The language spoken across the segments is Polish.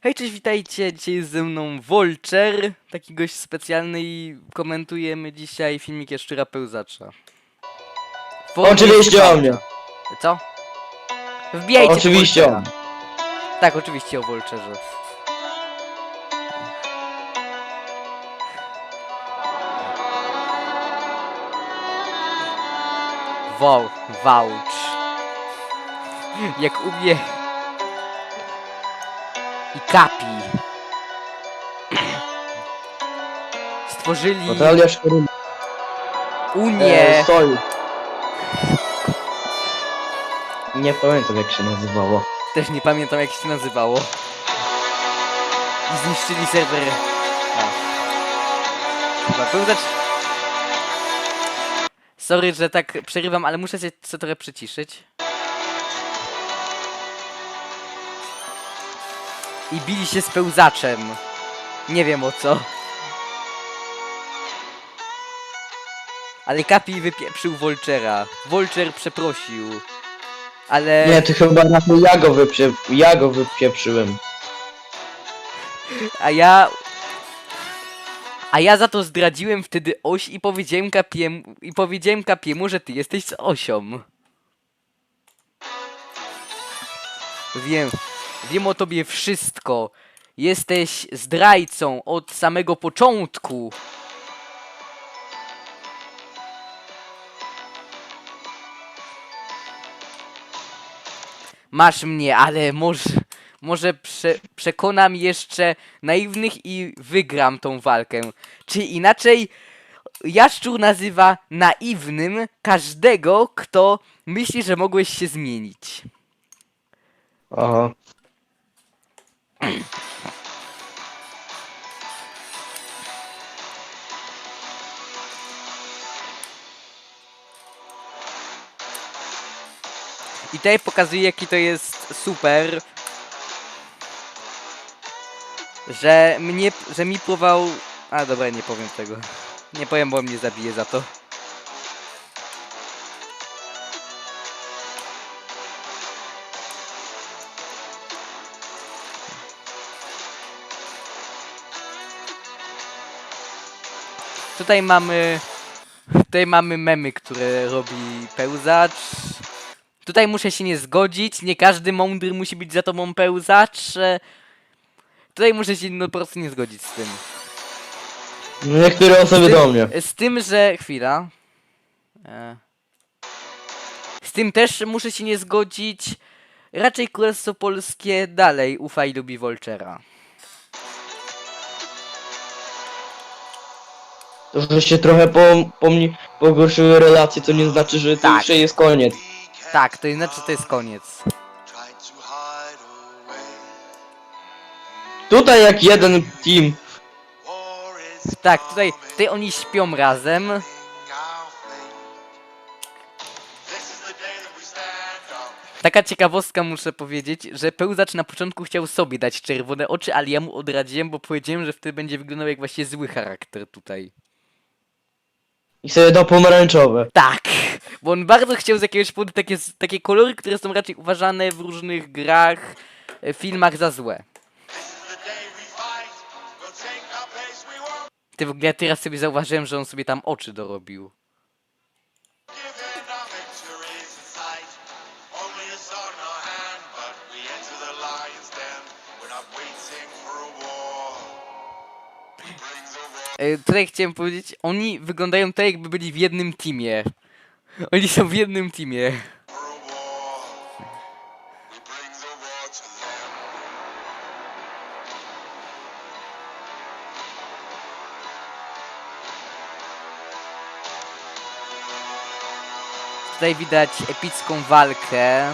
Hej, cześć, witajcie. Dzisiaj jest ze mną Volcher, taki gość specjalny i komentujemy dzisiaj filmik Jaszczura Pełzacza. Formie Oczywiście o mnie. Co? Wbijajcie Oczywiście Volchera. on. Tak, oczywiście o Volcherze. Wow, waucz. Jak u mnie... I Kapi. Stworzyli Natalia Szkorum. Unię. E. Nie pamiętam jak się nazywało. Też nie pamiętam jak się nazywało. I zniszczyli serwer. Chyba pełzacz. Sorry, że tak przerywam, ale muszę się co trochę przyciszyć. I bili się z pełzaczem. Nie wiem o co. Ale Kapi wypieprzył Volchera. Volcher przeprosił. Ale... Nie, to chyba na to ja go, wypie... ja go wypieprzyłem. A ja. A ja za to zdradziłem wtedy oś i powiedziałem kapiemu, i powiedziałem kapiemu, że ty jesteś z osią. Wiem, wiem o tobie wszystko. Jesteś zdrajcą od samego początku. Masz mnie, ale może, może prze, przekonam jeszcze naiwnych i wygram tą walkę. Czy inaczej, Jaszczur nazywa naiwnym każdego, kto myśli, że mogłeś się zmienić. Aha. I tutaj pokazuje, jaki to jest super. Że mnie, że mi próbował... A dobra, nie powiem tego. Nie powiem, bo mnie zabije za to. Tutaj mamy... Tutaj mamy memy, które robi pełzacz. Tutaj muszę się nie zgodzić. Nie każdy mądry musi być za tobą pełzacz. e, Tutaj muszę się no, po prostu nie zgodzić z tym. Niektóre osoby Z do tym, mnie. z tym, że. Chwila. E, Z tym też muszę się nie zgodzić. Raczej Królestwo Polskie dalej ufa i lubi Volchera. To, że się trochę po, po mnie pogorszyły relacje, to nie znaczy, że to Tak. już jest koniec. Tak, to znaczy to jest koniec. Tutaj jak jeden team. Tak, tutaj, tutaj oni śpią razem. Taka ciekawostka muszę powiedzieć, że pełzacz na początku chciał sobie dać czerwone oczy, ale ja mu odradziłem, bo powiedziałem, że wtedy będzie wyglądał jak właśnie zły charakter tutaj. I sobie do pomarańczowe. Tak, bo on bardzo chciał z jakiegoś powodu takie, takie kolory, które są raczej uważane w różnych grach, e, filmach za złe. Ty w ogóle ja teraz sobie zauważyłem, że on sobie tam oczy dorobił. E, Tutaj chciałem powiedzieć, oni wyglądają tak jakby byli w jednym teamie. Oni są w jednym teamie. Tutaj widać epicką walkę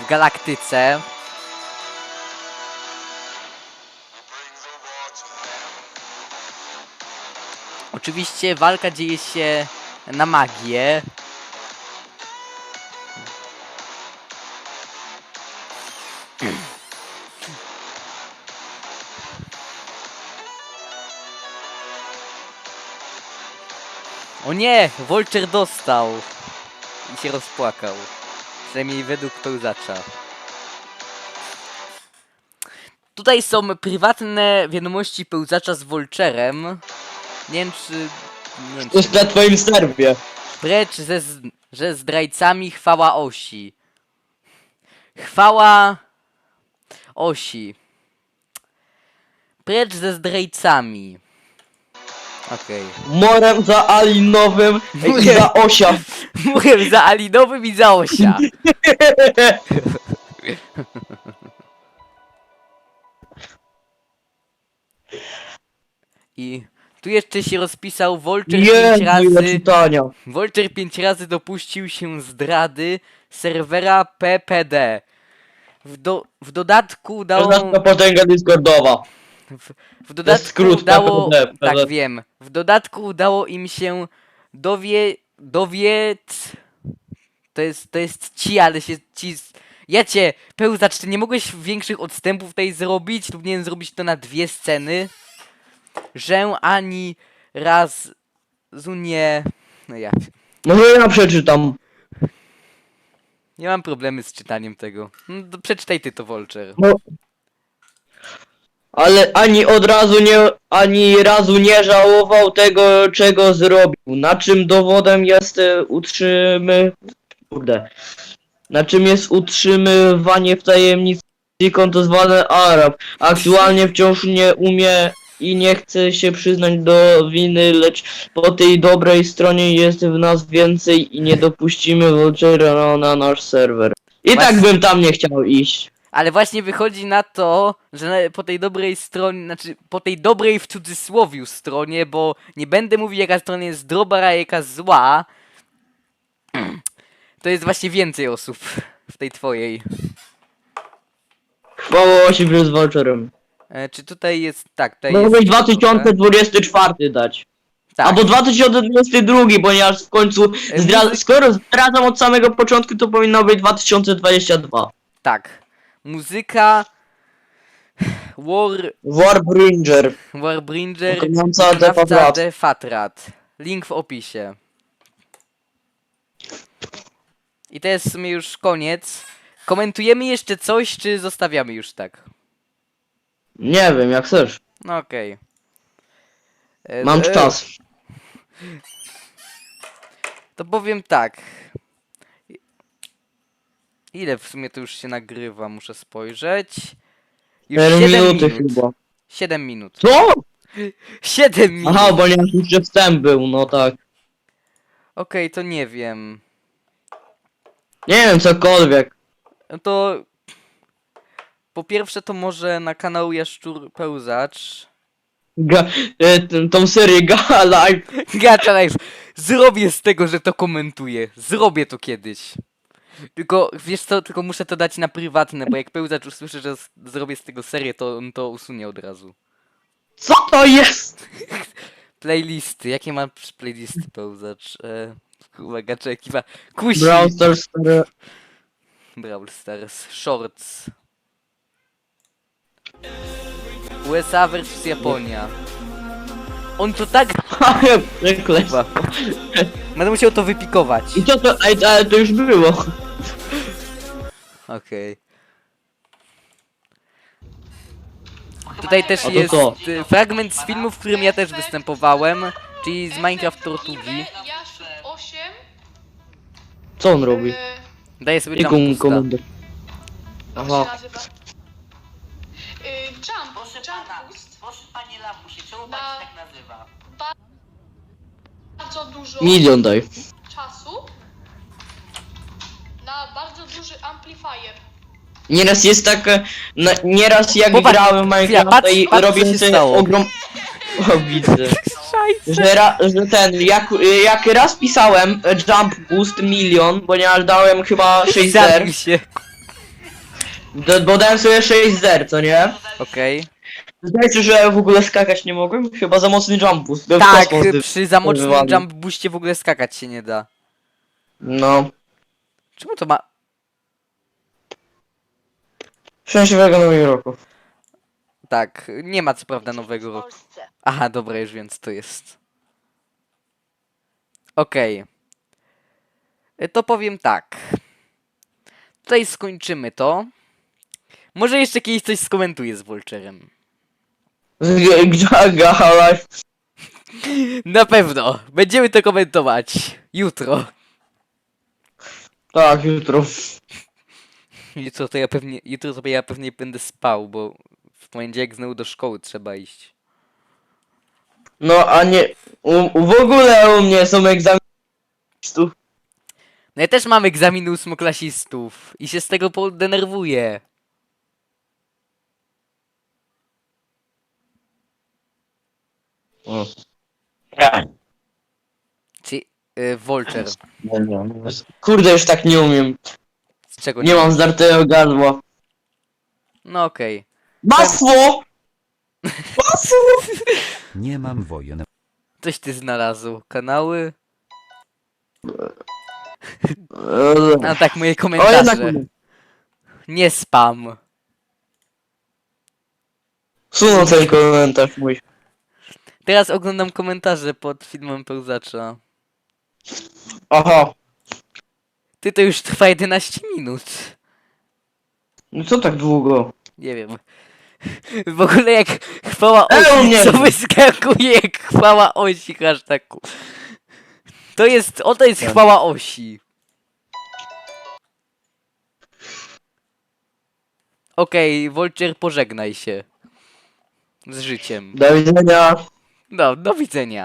w galaktyce. Oczywiście walka dzieje się na magię. O nie! Volcher dostał! I się rozpłakał. Przynajmniej według pełzacza. tutaj są prywatne wiadomości pełzacza z Volcherem. Nie wiem czy... Nie wiem, To jest czy... na twoim serwie. Precz ze, z- że zdrajcami chwała osi. Chwała osi. Precz ze zdrajcami. Okej. Morem za Alinowym i za Osia. Mówię za Alinowym i za Osia. I tu jeszcze się rozpisał Volcher Nie, 5 ile razy. czytania. Volcher 5 razy dopuścił się zdrady serwera PPD. W, do, w dodatku dało. Poznaczna potęga Discordowa. W, w dodatku skrót udało. PPD. Tak wiem. W dodatku udało im się dowie. dowiedz. To jest. to jest ci, ale się ci. z- Ja cię, pełzacz, ty nie mogłeś większych odstępów tutaj zrobić? Tu powinienem zrobić to na dwie sceny. Że ani raz nie. No ja. Może ja przeczytam. Nie mam problemy z czytaniem tego. No, to przeczytaj ty to, Volcher. No. Ale ani od razu nie, ani razu nie żałował tego, czego zrobił. Na czym dowodem jest e, utrzymy... Kurde. Na czym jest utrzymywanie w tajemnicy konto zwane Arab. Aktualnie wciąż nie umie i nie chce się przyznać do winy, lecz po tej dobrej stronie jest w nas więcej i nie dopuścimy Vulture'a na nasz serwer. I Właśnie- tak bym tam nie chciał iść. Ale właśnie wychodzi na to, że na- po tej dobrej stronie, znaczy po tej dobrej w cudzysłowiu stronie, bo nie będę mówił jaka strona jest dobra, a jaka zła, to jest właśnie więcej osób w tej twojej. Chwała Osi z Vulturem. E, czy tutaj jest, tak, tutaj Mogłeś jest... 2024 dać. Tak, Albo 2022, ponieważ w końcu zdra- muzyk- skoro zdradzam od samego początku, to powinno być 2022. tak. Muzyka... War... Warbringer. Warbringer... Wykonawca Defabrat. Defatrat. Link w opisie. I to jest w sumie już koniec. Komentujemy jeszcze coś, czy zostawiamy już tak? Nie wiem, jak chcesz. No okej. E, Mam e, czas. To powiem tak. Ile w sumie to już się nagrywa? Muszę spojrzeć. Już 4 7 minuty minut. chyba. 7 minut. Co? 7 minut! Aha, bo nie jeszcze wstęp był, no tak. Okej, to nie wiem. Nie wiem, cokolwiek. No to po pierwsze to może na kanał Jaszczur Pełzacz. Ga- e, t- tą serię Gala Live. Live. Zrobię z tego, że to komentuję. Zrobię to kiedyś. Tylko, wiesz co, tylko muszę to dać na prywatne, bo jak Pełzacz usłyszy, że z- zrobię z tego serię, to on to usunie od razu. Co to jest? Playlisty. Jakie mam playlisty Pełzacz? E, kurwa, gacza ekipa. Kusi. Brawl Stars Stars. Shorts. USA versus Japonia. On to tak... Przekleństwo. Będę musiał to wypikować. I co to? Ale to już było. Okej. Tutaj też A to jest co? y, fragment z filmu, w którym ja też występowałem, czyli z Minecraft Tortugi. Jaszczur 8. Co on robi? Daję sobie I kom jump boosta. komendę. Jak Aha. się nazywa? Jump, Proszę jump pana, boost. proszę panie Lamusie, czemu się tak nazywa? Bardzo dużo Milion daj. czasu. Na bardzo duży amplifier. Nieraz jest tak, e, na, nieraz jak Popatrz, grałem w Minecrafta patrz, i patrz, co robię się stało. ogrom... O, widzę. Szajse. Że, ra, że ten, jak, jak raz pisałem e, Jump Boost milion, ponieważ dałem chyba 6 zer, Zabił się. Do- bo dałem sobie 6 zer, co nie? Okej. Się, że w ogóle skakać nie mogłem, chyba za mocny Jump Boost. Był w Tak, kosmos, ty- przy zamocznym wywalił. jump boostie w ogóle skakać się nie da. No. Czemu to ma... Szczęśliwego nowego roku. Tak, nie ma co prawda nowego roku. Aha, dobra, już wiem co to jest. Okej. Y, To powiem tak. Tutaj skończymy to. Może jeszcze kiedyś coś skomentuję z Vulturem. Life. Na pewno. Będziemy to komentować. Jutro. Tak, jutro. Jutro to ja pewnie, jutro sobie ja pewnie będę spał, bo w poniedziałek znowu do szkoły trzeba iść. No a nie. U, u, w ogóle u mnie są egzaminy. No ja też mam egzaminy ósmoklasistów i się z tego podenerwuję. O. Czy y, Vulture. Kurde, już tak nie umiem. Z czego Nie mam zdartego gardła. No okej. Masło! Masło! Nie mam wojen. Coś ty znalazł. Kanały? A tak, moje O, jednak komentarze. Nie spam. Sunął ten komentarz mój. Teraz oglądam komentarze pod filmem pełzacza. Aha. Ty to już trwa 11 minut. No co tak długo? Nie wiem. W ogóle jak chwała E, u osi, co wyskakuje jak chwała osi hashtagu. To jest, oto jest chwała osi. Okej, Volcher, pożegnaj się. Z życiem. Do widzenia. No, do widzenia.